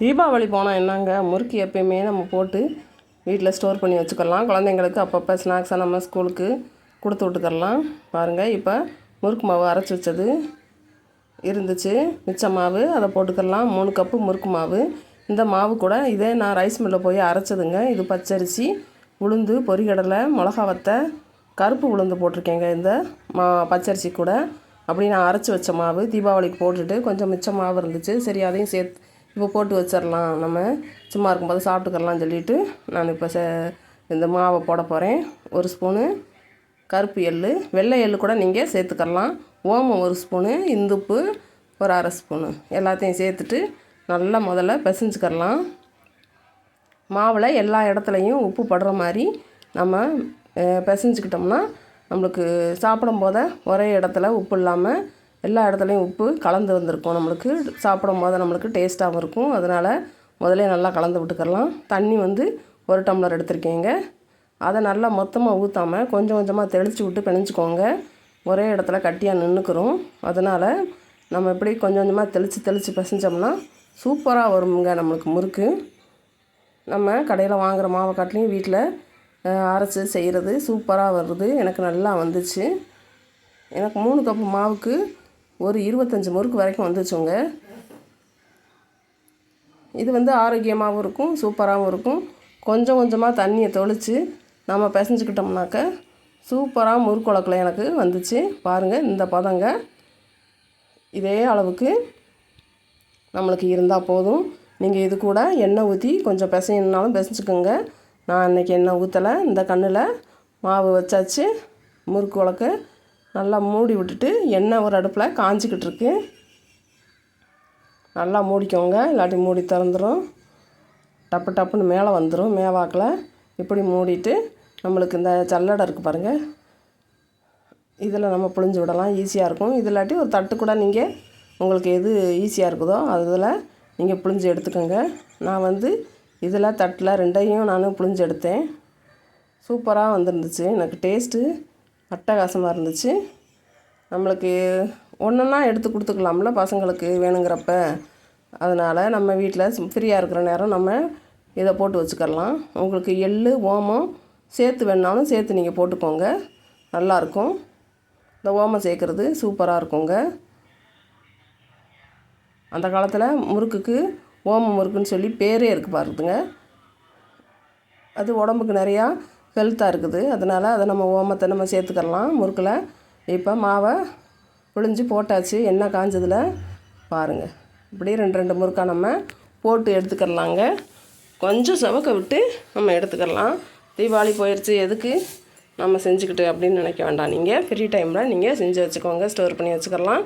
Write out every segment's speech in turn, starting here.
தீபாவளி போனால் என்னங்க? முறுக்கு எப்பயுமே நம்ம போட்டு வீட்டில் ஸ்டோர் பண்ணி வச்சுக்கலாம். குழந்தைங்களுக்கு அப்பப்போ ஸ்நாக்ஸாக நம்ம ஸ்கூலுக்கு கொடுத்து விட்டுக்கரலாம் பாருங்கள் இப்போ முறுக்கு மாவு அரைச்சி வச்சது இருந்துச்சு. மிச்ச மாவு அதை போட்டுக்கலாம். மூணு கப்பு முறுக்கு மாவு. இந்த மாவு கூட இதே நான் ரைஸ் மில்லில் போய் அரைச்சதுங்க. இது பச்சரிசி உளுந்து பொரிகடலை மிளகா வத்தை கருப்பு உளுந்து போட்டிருக்கேங்க. இந்த மா பச்சரிசி கூட. அப்படி நான் அரைச்சி வச்ச மாவு தீபாவளிக்கு போட்டுட்டு கொஞ்சம் மிச்ச மாவு இருந்துச்சு. சரி அதையும் சேர்த்து இப்போ போட்டு வச்சிடலாம் நம்ம சும்மா இருக்கும்போது சாப்பிட்டுக்கரலாம் சொல்லிட்டு நான் இப்போ சே இந்த மாவை போட போகிறேன் ஒரு ஸ்பூனு கருப்பு எள்ளு வெள்ளை எள்ளு கூட நீங்கள் சேர்த்துக்கலாம் ஓமம் ஒரு ஸ்பூனு இந்துப்பு ஒரு அரை ஸ்பூனு. எல்லாத்தையும் சேர்த்துட்டு நல்லா முதல்ல பிசைஞ்சுக்கரலாம் மாவில் எல்லா இடத்துலையும் உப்பு படுற மாதிரி நம்ம அஹ், பிசைஞ்சுக்கிட்டோம்னா நம்மளுக்கு சாப்பிடும் போத ஒரே இடத்துல உப்பு இல்லாமல் எல்லா இடத்துலையும் உப்பு கலந்து வந்திருக்கும். நம்மளுக்கு சாப்பிடும் போது நம்மளுக்கு டேஸ்ட்டாகவும் இருக்கும். அதனால் முதல்ல நல்லா கலந்து விட்டுக்கரலாம் தண்ணி வந்து ஒரு டம்ளர் எடுத்திருக்கேங்க. அதை நல்லா மொத்தமாக ஊற்றாமல் கொஞ்சம் கொஞ்சமாக தெளித்து விட்டு பிணைஞ்சிக்கோங்க. ஒரே இடத்துல கட்டியாக நின்றுக்கிறோம் அதனால் நம்ம எப்படி கொஞ்சம் கொஞ்சமாக தெளித்து தெளித்து பிசைஞ்சோம்னா சூப்பராக வருங்க நம்மளுக்கு முறுக்கு. நம்ம கடையில் வாங்குகிற மாவை காட்டிலையும் வீட்டில் அரைச்சி செய்கிறது சூப்பராக வருது. எனக்கு நல்லா வந்துச்சு. எனக்கு மூணு கப்பு மாவுக்கு ஒரு இருபத்தஞ்சி முறுக்கு வரைக்கும் வந்துச்சுங்க. இது வந்து ஆரோக்கியமாகவும் இருக்கும் சூப்பராகவும் இருக்கும். கொஞ்சம் கொஞ்சமாக தண்ணியை தொளித்து நம்ம பிசைஞ்சிக்கிட்டோம்னாக்க சூப்பராக முறுக்குழக்கில் எனக்கு வந்துச்சு. பாருங்கள் இந்த பதங்க. இதே அளவுக்கு நம்மளுக்கு இருந்தால் போதும். நீங்கள் இது கூட எண்ணெய் ஊற்றி கொஞ்சம் பிசையணுனாலும் பிசைஞ்சுக்கோங்க. நான் இன்றைக்கி எண்ணெய் ஊற்றலை இந்த கண்ணில் மாவு வச்சாச்சு முறுக்கு உலக்க நல்லா மூடி விட்டுட்டு எண்ணெய் ஒரு அடுப்பில் காஞ்சிக்கிட்டு இருக்கு. நல்லா மூடிக்கோங்க. இல்லாட்டி மூடி திறந்துடும் டப்பு டப்புன்னு மேலே வந்துடும் மேவாக்கில் இப்படி மூடிட்டு நம்மளுக்கு இந்த சல்லடை இருக்குது பாருங்கள் இதில் நம்ம புழிஞ்சு விடலாம். ஈஸியாக இருக்கும். இது இல்லாட்டி ஒரு தட்டு கூட நீங்கள் உங்களுக்கு எது ஈஸியாக இருக்குதோ அதில் நீங்கள் புழிஞ்சு எடுத்துக்கோங்க. நான் வந்து இதில் தட்டில் ரெண்டையும் நான் புழிஞ்சு எடுத்தேன். சூப்பராக வந்துருந்துச்சு. எனக்கு டேஸ்ட்டு அட்டகாசமாக இருந்துச்சு. நம்மளுக்கு ஒன்றுன்னா எடுத்து கொடுத்துக்கலாம்ல பசங்களுக்கு வேணுங்கிறப்ப. அதனால் நம்ம வீட்டில் ஃப்ரீயாக இருக்கிற நேரம் நம்ம இதை போட்டு வச்சுக்கலாம் உங்களுக்கு எள்ளு ஓமம் சேர்த்து வேணாலும் சேர்த்து நீங்கள் போட்டுக்கோங்க. நல்லாயிருக்கும் இந்த ஓமம் சேர்க்குறது சூப்பராக இருக்குங்க. அந்த காலத்தில் முறுக்குக்கு ஓமம் முறுக்குன்னு சொல்லி பேரே இருக்குது பாருதுங்க அது உடம்புக்கு நிறையா ஹெல்த்தாக இருக்குது. அதனால் அதை நம்ம ஓமத்தை நம்ம சேர்த்துக்கலாம் முறுக்கில். இப்போ மாவை புழிஞ்சு போட்டாச்சு. எண்ணெய் காஞ்சதில் பாருங்கள் இப்படி ரெண்டு ரெண்டு முறுக்கா நம்ம போட்டு எடுத்துக்கிறலாங்க. கொஞ்சம் சவக்க விட்டு நம்ம எடுத்துக்கலாம் தீபாவளி போயிடுச்சு எதுக்கு நம்ம செஞ்சுக்கிட்டு அப்படின்னு நினைக்க வேண்டாம். நீங்கள் ஃப்ரீ டைமில் நீங்கள் செஞ்சு வச்சுக்கோங்க. ஸ்டோர் பண்ணி வச்சுக்கலாம்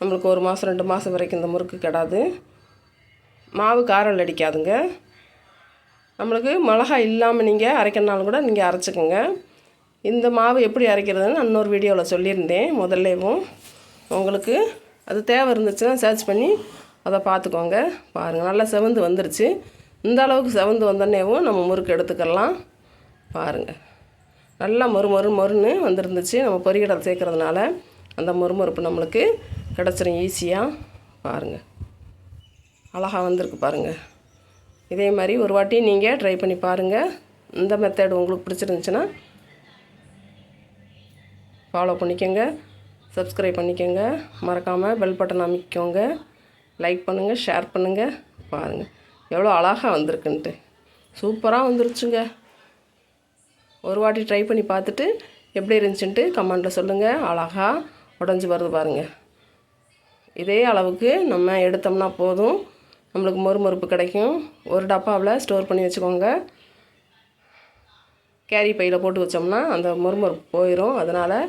நம்மளுக்கு ஒரு மாதம் ரெண்டு மாதம் வரைக்கும் இந்த முறுக்கு கிடாது. மாவு காரம் அடிக்காதுங்க. நம்மளுக்கு மிளகாய் இல்லாமல் நீங்கள் அரைக்கணுனாலும் கூட நீங்கள் அரைச்சிக்கோங்க. இந்த மாவு எப்படி அரைக்கிறதுன்னு இன்னொரு வீடியோவில் சொல்லியிருந்தேன் முதல்லேவும் உங்களுக்கு அது தேவை இருந்துச்சுன்னா சர்ச் பண்ணி அதை பார்த்துக்கோங்க. பாருங்கள் நல்லா செவந்து வந்துருச்சு. இந்த அளவுக்கு செவந்து வந்தோடனேவும் நம்ம முறுக்கு எடுத்துக்கலாம். பாருங்கள் நல்லா மொறு மொறு மொறுன்னு வந்துருந்துச்சு. நம்ம பொரிகடலை சேர்க்குறதுனால அந்த மொறுமொறுப்பு நம்மளுக்கு கிடச்சிரும் ஈஸியாக பாருங்கள் அழகாக வந்திருக்கு பாருங்கள் இதே மாதிரி ஒரு வாட்டி நீங்கள் ட்ரை பண்ணி பாருங்கள் இந்த மெத்தட் உங்களுக்கு பிடிச்சிருந்துச்சுன்னா ஃபாலோ பண்ணிக்கோங்க. சப்ஸ்கிரைப் பண்ணிக்கோங்க. மறக்காமல் பெல் பட்டன் அமைக்கோங்க. லைக் பண்ணுங்கள் ஷேர் பண்ணுங்கள் பாருங்கள் எவ்வளோ அழகாக வந்திருக்குன்ட்டு. சூப்பராக வந்துருச்சுங்க. ஒரு வாட்டி ட்ரை பண்ணி பார்த்துட்டு எப்படி இருந்துச்சுன்ட்டு கமெண்ட்டில் சொல்லுங்கள் அழகாக உடஞ்சி வருது பாருங்கள் இதே அளவுக்கு நம்ம எடுத்தோம்னா போதும். நம்மளுக்கு மொறுமொறுப்பு கிடைக்கும். ஒரு டப்பாவில் ஸ்டோர் பண்ணி வச்சுக்கோங்க. கேரி பையில் போட்டு வச்சோம்னா அந்த மொறுமொறுப்பு போயிடும் அதனால்